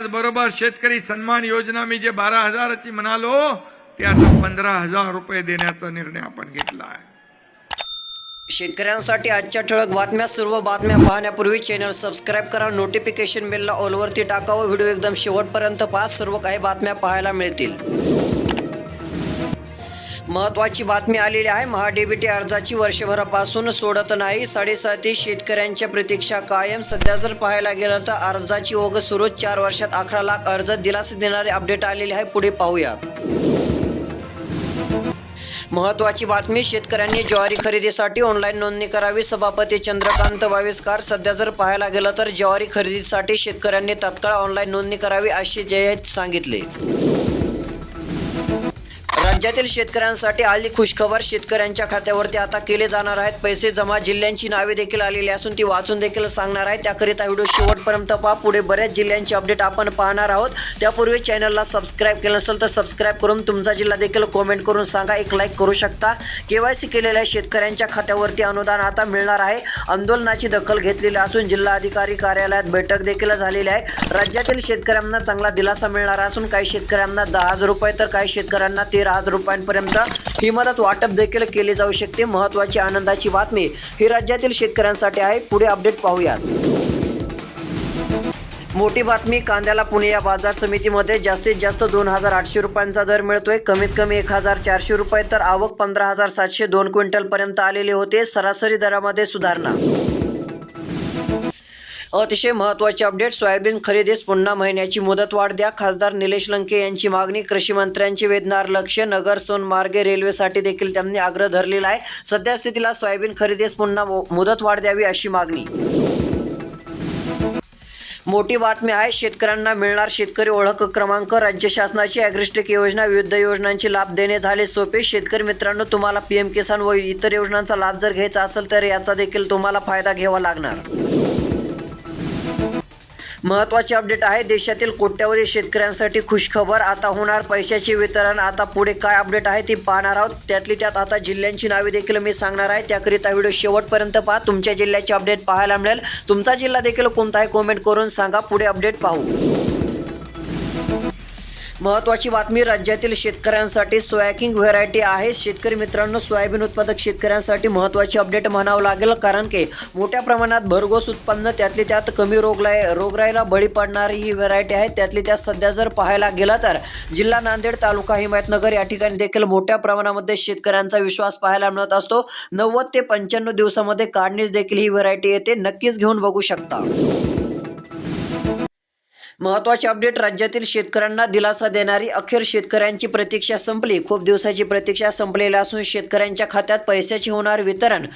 बरोबर शेतकरी सन्मान योजना मी जे बारा हजाराची म्हणालो ते आता पंधरा हजार रुपये देण्याचा निर्णय आपण घेतला आहे. शेतकऱ्यांसाठी आजच्या ठळक बातम्या सर्व बातम्या पाहण्यापूर्वी चॅनल सबस्क्राईब करा नोटिफिकेशन बेलला ऑलवरती टाका व्हिडिओ एकदम शेवटपर्यंत पहा सर्व काही बातम्या पाहायला मिळतील. महत्वाची बातमी आलेली आहे. महाडीबीटी अर्जाची वर्षभरापासून सोडत नाही. साडेसाती शेतकऱ्यांच्या प्रतीक्षा कायम. सध्या जर पाहायला गेलं तर अर्जाची ओघ सुरू चार वर्षात अकरा लाख अर्ज दिलास देणारे अपडेट आलेले आहे. पुढे पाहूयात महत्वाची बातमी शेतकऱ्यांनी ज्वारी खरेदीसाठी ऑनलाईन नोंदणी करावी. सभापती चंद्रकांत वावेसकर सध्या जर पाहायला गेलं तर ज्वारी खरेदीसाठी शेतकऱ्यांनी तत्काळ ऑनलाईन नोंदणी करावी असे जयत सांगितले. राज्यातील शेतकऱ्यांसाठी आली खुशखबर. शेतकऱ्यांच्या खात्यावरती आता केले जाणार आहेत पैसे. जमा जिल्ह्यांची नावे देखील आलेली असून ती वाचून देखील सांगणार आहे त्याकरिता व्हिडिओ शेवटपर्यंत पहा. पुढे बऱ्याच जिल्ह्यांची अपडेट आपण पाहणार आहोत. त्यापूर्वी चॅनलला सबस्क्राईब केलं नसेल तर सबस्क्राईब करून तुमचा जिल्हा देखील कॉमेंट करून सांगा. एक लाईक करू शकता. केवायसी केलेल्या शेतकऱ्यांच्या खात्यावरती अनुदान आता मिळणार आहे. आंदोलनाची दखल घेतलेली असून जिल्हाधिकारी कार्यालयात बैठक देखील झालेली आहे. राज्यातील शेतकऱ्यांना चांगला दिलासा मिळणार असून काही शेतकऱ्यांना दहा हजार रुपये तर काही शेतकऱ्यांना तेरा हजार रुपयांपर्यंत ही मदत वाटप देखील केली जाऊ शकते. महत्वाची आनंदाची बातमी ही राज्यातील शेतकऱ्यांसाठी आहे. पुढे अपडेट पाहूयात. मोठी बातमी कांद्याला पुणे या बाजार समितीमध्ये जास्तीत जास्त दोन हजार आठशे रुपयांचा दर मिळतोय. कमीत कमी एक हजार चारशे रुपये तर आवक पंधरा हजार सातशे दोन क्विंटलपर्यंत आलेले होते. सरासरी दरामध्ये सुधारणा अतिशय महत्त्वाचे अपडेट सोयाबीन खरेदीस पुन्हा महिन्याची मुदतवाढ द्या. खासदार निलेश लंके यांची मागणी कृषी मंत्र्यांची वेधणार लक्ष नगर सोनमार्गे रेल्वेसाठी देखील त्यांनी आग्रह धरलेला आहे. सध्या स्थितीला सोयाबीन खरेदीस पुन्हा मु- मुदतवाढ द्यावी अशी मागणी. मोठी बातमी आहे शेतकऱ्यांना मिळणार शेतकरी ओळख क्रमांक राज्य शासनाची ॲग्रिस्टिक योजना विविध योजनांचे लाभ देणे झाले सोपे. शेतकरी मित्रांनो तुम्हाला पी एम किसान व इतर योजनांचा लाभ जर घ्यायचा असेल तर याचा देखील तुम्हाला फायदा घ्यावा लागणार. महत्त्वाचे अपडेट आहे. देशातील कोट्यावधी शेतकऱ्यांसाठी खुशखबर आता होणार. पैशाचे वितरण आता पुढे काय अपडेट आहे ती पाहणार आहोत. त्यातली त्यात आता जिल्ह्यांची नावे देखील मी सांगणार आहे. त्याकरिता व्हिडिओ शेवटपर्यंत पहा. तुमच्या जिल्ह्याचे अपडेट पाहायला मिळेल. तुमचा जिल्हा देखील कोणता आहे? कमेंट करून सांगा. पुढे अपडेट पाहू. महत्वाची बातमी राज्यातील शेतकऱ्यांसाठी सोयाकिंग व्हेरायटी आहे. शेतकरी मित्रांनो सोयाबीन उत्पादक शेतकऱ्यांसाठी महत्वाची अपडेट म्हणावं लागेल कारण की मोठ्या प्रमाणात भरघोस उत्पन्न त्यातली त्यात कमी रोगराई रोगराईला बळी पडणारी ही व्हेरायटी आहे. त्यातली त्यात सध्या जर पाहायला गेलं तर जिल्हा नांदेड तालुका हिमायतनगर या ठिकाणी देखील मोठ्या प्रमाणामध्ये शेतकऱ्यांचा विश्वास पाहायला मिळत असतो. नव्वद ते पंच्याण्णव दिवसामध्ये काढणीस देखील ही व्हरायटी येते. नक्कीच घेऊन बघू शकता. महत्त्वाचे अपडेट राज्यातील शेतकऱ्यांना दिलासा देणारी अखेर शेतकऱ्यांची प्रतीक्षा संपली. खूप दिवसाची प्रतीक्षा संपलेली असून शेतकऱ्यांच्या खात्यात पैशाचे होणार वितरण.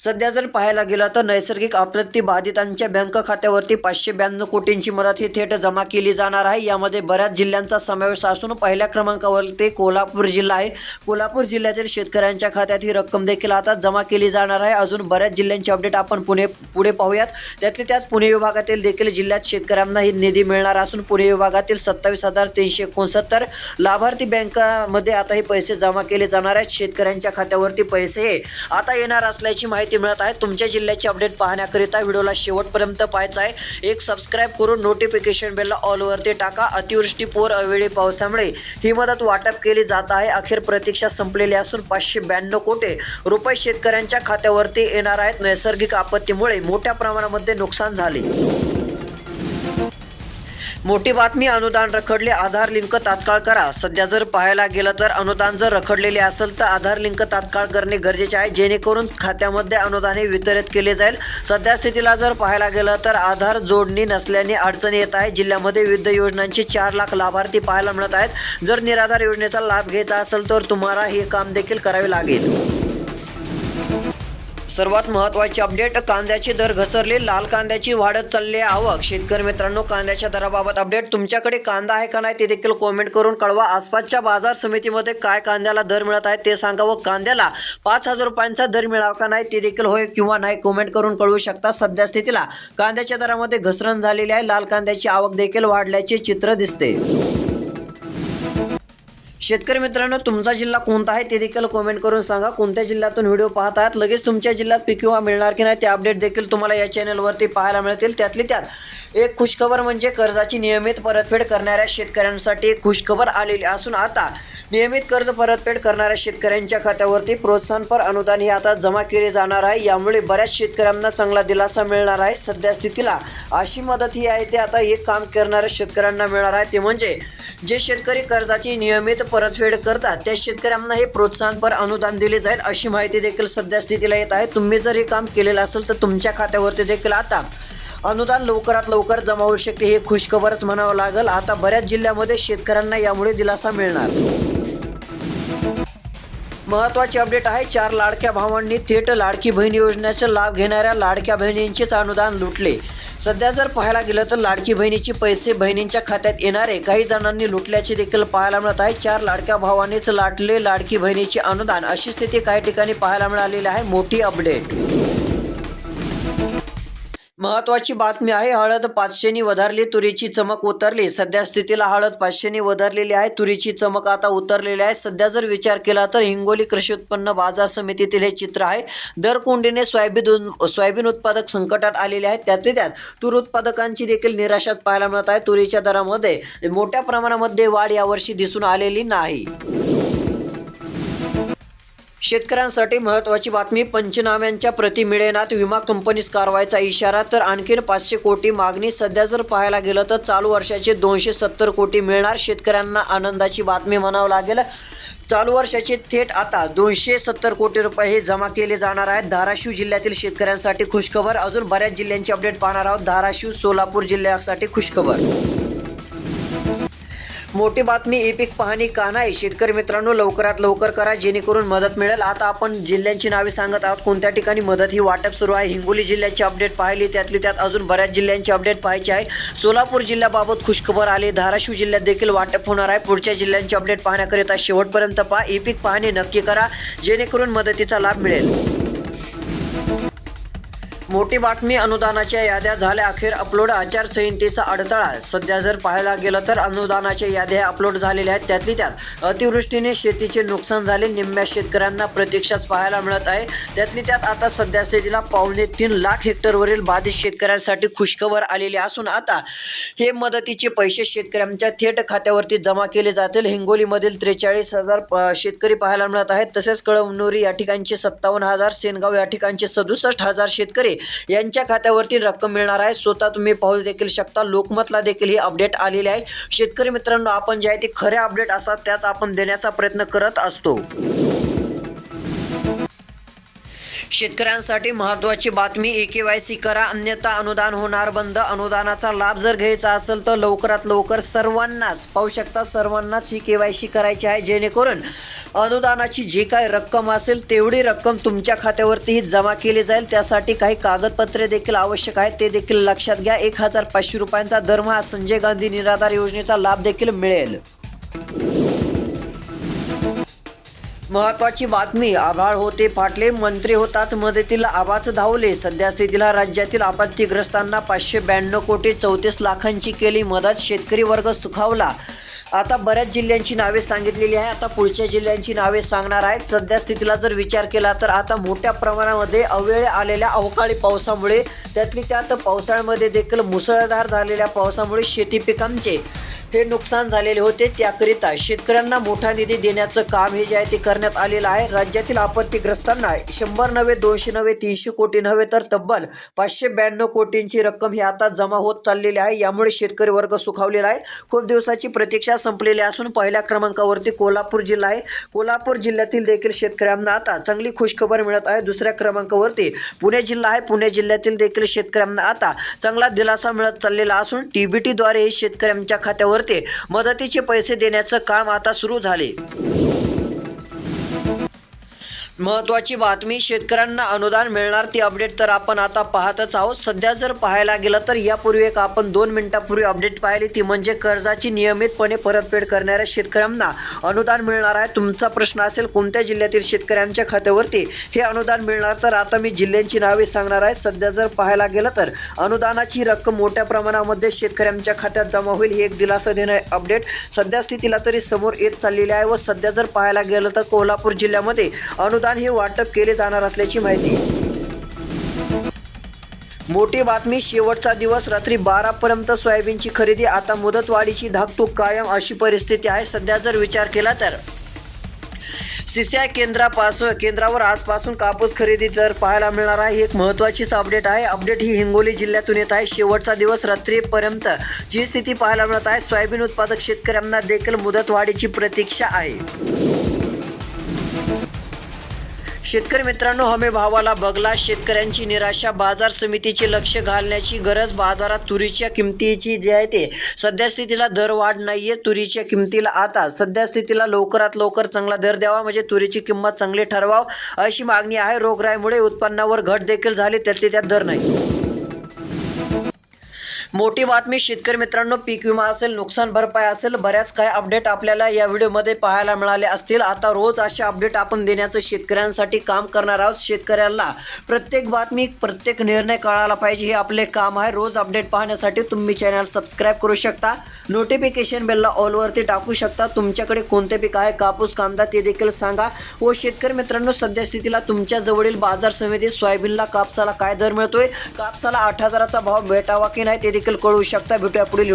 सध्या जर पाहायला गेलं तर नैसर्गिक आपत्ती बाधितांच्या बँक खात्यावरती पाचशे ब्याण्णव कोटींची मदत ही थेट जमा केली जाणार आहे. यामध्ये बऱ्याच जिल्ह्यांचा समावेश असून पहिल्या क्रमांकावरती कोल्हापूर जिल्हा आहे. कोल्हापूर जिल्ह्यातील शेतकऱ्यांच्या खात्यात ही रक्कम देखील आता जमा केली जाणार आहे. अजून बऱ्याच जिल्ह्यांचे अपडेट आपण पुणे पुढे पाहूयात. त्यातले त्यात पुणे विभागातील देखील जिल्ह्यात शेतकऱ्यांना ही निधी मिळणार असून पुणे विभागातील सत्तावीस हजार तीनशे एकोणसत्तर लाभार्थी बँकामध्ये आता हे पैसे जमा केले जाणार आहेत. शेतकऱ्यांच्या खात्यावरती पैसे आता येणार असल्याची माहिती मिळत आहे. तुमच्या जिल्ह्याची अपडेट पाहण्याकरिता व्हिडिओला शेवटपर्यंत पाहायचा आहे. एक सबस्क्राईब करून नोटिफिकेशन बेलला ऑलवरती टाका. अतिवृष्टी पोर अवेळी पावसामुळे ही मदत वाटप केली जात आहे. अखेर प्रतीक्षा संपलेली असून पाचशे ब्याण्णव कोटी रुपये शेतकऱ्यांच्या खात्यावरती येणार आहेत. नैसर्गिक आपत्तीमुळे मोठ्या प्रमाणामध्ये नुकसान झाले. मोठी बातमी अनुदान रखडले आधार लिंक तात्काळ करा. सध्या जर पाहायला गेलं तर अनुदान जर रखडलेले असेल तर आधार लिंक तात्काळ करणे गरजेचे आहे. जेणेकरून खात्यामध्ये अनुदाने वितरित केले जाईल. सध्या स्थितीला जर पाहायला गेलं तर आधार जोडणी नसल्याने अडचणी येत आहे जिल्ह्यामध्ये विविध योजनांचे चार लाख लाभार्थी पाहायला मिळत आहेत. जर निराधार योजनेचा लाभ घ्यायचा असेल तर तुम्हाला हे काम देखील करावे लागेल. सर्वात महत्त्वाची अपडेट कांद्याचे दर घसरले लाल कांद्याची वाढत चालली आवक शेतकरी मित्रांनो कांद्याच्या दराबाबत अपडेट. तुमच्याकडे कांदा आहे का नाही ते देखील कॉमेंट करून कळवा. आसपासच्या बाजार समितीमध्ये काय कांद्याला दर मिळत आहे ते सांगा व कांद्याला पाच हजार रुपयांचा दर मिळावा का नाही ते देखील होय किंवा नाही कॉमेंट करून कळवू शकता सध्या स्थितीला. कांद्याच्या दरामध्ये घसरण झालेली आहे. लाल कांद्याची आवक देखील वाढल्याचे चित्र दिसते. शेतकरी मित्रांनो तुमचा जिल्हा कोणता आहे ते देखील कमेंट करून सांगा. कोणत्या जिल्ह्यातून व्हिडिओ पाहत आहात लगेच तुमच्या जिल्ह्यात पीक विमा मिळणार की नाही ते अपडेट देखील तुम्हाला या चॅनलवरती पाहायला मिळतील. त्यातली त्यात एक खुशखबर म्हणजे कर्जाची नियमित परतफेड करणाऱ्या शेतकऱ्यांसाठी एक खुशखबर आलेली असून आता नियमित कर्ज परतफेड करणाऱ्या शेतकऱ्यांच्या खात्यावरती प्रोत्साहनपर अनुदान हे आता जमा केले जाणार आहे. यामुळे बऱ्याच शेतकऱ्यांना चांगला दिलासा मिळणार आहे. सध्या स्थितीला अशी मदत ही आहे ते आता एक काम करणाऱ्या शेतकऱ्यांना मिळणार आहे. ते म्हणजे जे शेतकरी कर्जाची नियमित परतफेड करतात त्या शेतकऱ्यांना हे प्रोत्साहनपर अनुदान दिले जाईल अशी माहिती देखील सध्या स्थितीला येत आहे. तुम्ही जर हे काम केलेलं असेल तर तुमच्या खात्यावरती देखील आता अनुदान लवकरात लवकर जमा होऊ शकते हे खुशखबरच म्हणावं लागेल. आता बऱ्याच जिल्ह्यामध्ये शेतकऱ्यांना यामुळे दिलासा मिळणार. महत्वाची अपडेट आहे चार लाडक्या भावांनी थेट लाडकी बहीण योजनेचा लाभ घेणाऱ्या लाडक्या बहिणींचेच अनुदान लुटले. सध्या जर पाहायला गेलं तर लाडकी बहिणीचे पैसे बहिणींच्या खात्यात येणारे. काही जणांनी लुटल्याचे देखील पाहायला मिळत आहे. चार लाडक्या भावांनीच लाटले लाडकी बहिणीचे अनुदान. अशी स्थिती काही ठिकाणी पाहायला मिळालेली आहे. मोठी अपडेट महत्वाची बातमी आहे हळद पाचशेनी वधारली तुरीची चमक उतरली. सध्या स्थितीला हळद पाचशेनी वधारलेली आहे तुरीची चमक आता उतरलेली आहे. सध्या जर विचार केला तर हिंगोली कृषी उत्पन्न बाजार समितीतील हे चित्र आहे. दर कोंडीने सोयाबीन सोयाबीन उत्पादक संकटात आलेले आहेत. त्यातले त्यात तूर उत्पादकांची देखील निराशाच पाहायला मिळत आहे. तुरीच्या दरामध्ये मोठ्या प्रमाणामध्ये वाढ यावर्षी दिसून आलेली नाही. शेतकऱ्यांसाठी महत्त्वाची बातमी पंचनाम्यांच्या प्रती मिळेनात विमा कंपनीस कारवाईचा इशारा तर आणखीन पाचशे कोटी मागणी सध्या जर पाहायला गेलं तर चालू वर्षाचे दोनशे सत्तर कोटी मिळणार शेतकऱ्यांना आनंदाची बातमी म्हणावं लागेल. चालू वर्षाचे थेट आता दोनशे सत्तर कोटी रुपये हे जमा केले जाणार आहेत. धाराशिव जिल्ह्यातील शेतकऱ्यांसाठी खुशखबर. अजून बऱ्याच जिल्ह्यांची अपडेट पाहणार आहोत. धाराशिव सोलापूर जिल्ह्यासाठी खुशखबर. मोठी बातमी ई पीक पाहणी का नाही शेतकरी मित्रांनो लवकरात लवकर करा जेणेकरून मदत मिळेल. आता आपण जिल्ह्यांची नावे सांगत आहोत. कोणत्या ठिकाणी मदत ही वाटप सुरू आहे? हिंगोली जिल्ह्याची अपडेट पाहिली. त्यातली त्यात अजून बऱ्याच जिल्ह्यांची अपडेट पाहायची आहे. सोलापूर जिल्ह्याबाबत खुशखबर आली. धाराशिव जिल्ह्यात देखील वाटप होणार आहे. पुढच्या जिल्ह्यांची अपडेट पाहण्याकरिता शेवटपर्यंत पहा. ई पीक पाहणी नक्की करा. जेणेकरून मदतीचा लाभ मिळेल. मोठी बातमी अनुदानाच्या याद्या झाल्या अखेर अपलोड आचारसंहितेचा अडथळा. सध्या जर पाहायला गेलं तर अनुदानाच्या याद्या अपलोड झालेल्या आहेत. त्यातली त्यात अतिवृष्टीने शेतीचे नुकसान झाले. निम्म्या शेतकऱ्यांना प्रतीक्षाच पाहायला मिळत आहे. त्यातली त्यात आता सध्या स्थितीला पावणे तीन लाख हेक्टरवरील बाधित शेतकऱ्यांसाठी खुशखबर आलेली असून आता हे मदतीचे पैसे शेतकऱ्यांच्या थेट खात्यावरती जमा केले जातील. हिंगोलीमधील त्रेचाळीस हजार प- शेतकरी पाहायला मिळत आहेत. तसेच कळमनुरी या ठिकाणचे सत्तावन्न हजार सेनगाव या ठिकाणचे सदुसष्ट हजार शेतकरी यांच्या खात्यावरती रक्कम मिळणार आहे. स्वतः तुम्ही पाहू देखील शकता. लोकमतला देखील ही अपडेट आलेली आहे. शेतकरी मित्रांनो आपण जे आहे ते खऱ्या अपडेट असतात त्याच आपण देण्याचा प्रयत्न करत असतो. शेतकऱ्यांसाठी महत्त्वाची बातमी ए के वाय सी करा अन्यथा अनुदान होणार बंद. अनुदानाचा लाभ जर घ्यायचा असेल तर लवकरात लवकर सर्वांनाच पाहू शकता सर्वांनाच ही के वाय सी करायची आहे. जेणेकरून अनुदानाची जी काय रक्कम असेल तेवढी रक्कम तुमच्या खात्यावरतीही जमा केली जाईल. त्यासाठी काही कागदपत्रे देखील आवश्यक आहेत. ते देखील लक्षात घ्या. एक हजार पाचशे रुपयांचा दरमहा संजय गांधी निराधार योजनेचा लाभ देखील मिळेल. महत्वाची बातमी. आभाळ होते फाटले मंत्री होताच मदतीला आवाज धावले. सध्या स्थितीला राज्यातील आपत्तीग्रस्तांना पाचशे ब्याण्णव कोटी चौतीस लाखांची केली मदत शेतकरी वर्ग सुखावला. आता बऱ्याच जिल्ह्यांची नावे सांगितलेली आहे. आता पुढच्या जिल्ह्यांची नावे सांगणार आहेत. सध्या स्थितीला जर विचार केला तर आता मोठ्या प्रमाणामध्ये अवेळ आलेल्या अवकाळी पावसामुळे त्यातली त्यात पावसाळ्यामध्ये देखील मुसळधार झालेल्या पावसामुळे शेती पिकांचे हे नुकसान झालेले होते. त्याकरिता शेतकऱ्यांना मोठा निधी देण्याचं काम हे जे आहे ते करण्यात आलेलं आहे. राज्यातील आपत्तीग्रस्तांना शंभर नव्हे दोनशे नव्हे तीनशे कोटी नव्हे तर तब्बल पाचशे ब्याण्णव कोटींची रक्कम ही आता जमा होत चाललेली आहे. यामुळे शेतकरी वर्ग सुखावलेला आहे. खूप दिवसाची प्रतीक्षा संपलेले असून पहिल्या क्रमांकावरती कोल्हापूर जिल्हा आहे. कोल्हापूर जिल्ह्यातील देखील शेतकऱ्यांना आता चांगली खुशखबर मिळत आहे. दुसऱ्या क्रमांकावरती पुणे जिल्हा आहे. पुणे जिल्ह्यातील देखील शेतकऱ्यांना आता चांगला दिलासा मिळत चाललेला असून टीबीटीद्वारे शेतकऱ्यांच्या खात्यावरती मदतीचे पैसे देण्याचं काम आता सुरू झाले. महत्त्वाची बातमी शेतकऱ्यांना अनुदान मिळणार ती अपडेट तर आपण आता पाहतच आहोत. सध्या जर पाहायला गेलं तर यापूर्वी एक आपण दोन मिनिटापूर्वी अपडेट पाहिली. ती म्हणजे कर्जाची नियमितपणे परतफेड करणाऱ्या शेतकऱ्यांना अनुदान मिळणार आहे. तुमचा प्रश्न असेल कोणत्या जिल्ह्यातील शेतकऱ्यांच्या खात्यावरती हे अनुदान मिळणार? तर आता मी जिल्ह्यांची नावे सांगणार आहे. सध्या जर पाहायला गेलं तर अनुदानाची रक्कम मोठ्या प्रमाणामध्ये शेतकऱ्यांच्या खात्यात जमा होईल ही एक दिलासा देणारे अपडेट सध्या स्थितीला तरी समोर येत चाललेली आहे व सध्या जर पाहायला गेलं तर कोल्हापूर जिल्ह्यामध्ये अनुदान हे वाटप केले जाणार असल्याची माहिती. मोठी बातमी शेवटचा दिवस रात्री बारा पर्यंत सोयाबीनची खरेदी आता मुदतवाढीची धाकतूक कायम अशी परिस्थिती आहे. सध्या जर विचार केला तर सीसीआय केंद्रापासून केंद्रावर आजपासून कापूस खरेदी दर पाहायला मिळणार आहे. ही एक महत्त्वाचीच अपडेट आहे. अपडेट ही हिंगोली जिल्ह्यातून येत आहे. शेवटचा दिवस रात्रीपर्यंत जी स्थिती पाहायला मिळत आहे सोयाबीन उत्पादक शेतकऱ्यांना देखील मुदतवाढीची प्रतीक्षा आहे. शेतकरी मित्रांनो हमी भावाला बगला शेतकऱ्यांची निराशा बाजार समितीचे लक्ष घालण्याची गरज बाजारात तुरीच्या किमतीची जी आहे ते सध्या स्थितीला दर वाढ नाहीये. तुरीच्या किमतीला आता सध्या स्थितीला लवकरात लवकर चांगला दर द्यावा म्हणजे तुरीची किंमत चांगली ठरवाव अशी मागणी आहे. रोगराईमुळे उत्पन्नावर घट देखील झाली त्यातले त्यात दर नाही. मोठी बातमी शेतकरी मित्रांनो पीक विमा असेल नुकसान भरपाई असेल बऱ्याच काय अपडेट आपल्याला या व्हिडिओमध्ये पाहायला मिळाले असतील. आता रोज अशा अपडेट आपण देण्याचं शेतकऱ्यांसाठी काम करणार आहोत. शेतकऱ्यांना प्रत्येक बातमी प्रत्येक निर्णय कळायला पाहिजे हे आपले काम आहे. रोज अपडेट पाहण्यासाठी तुम्ही चॅनल सबस्क्राईब करू शकता. नोटिफिकेशन बेलला ऑलवरती टाकू शकता. तुमच्याकडे कोणते पीक आहे कापूस कांदा ते देखील सांगा. व शेतकरी मित्रांनो सध्या स्थितीला तुमच्या जवळील बाजार समितीत सोयाबीनला कापसाला काय दर मिळतोय? कापसाला आठ हजाराचा भाव भेटावा की नाही ते देखील कळू शकता. भेटूया पुढील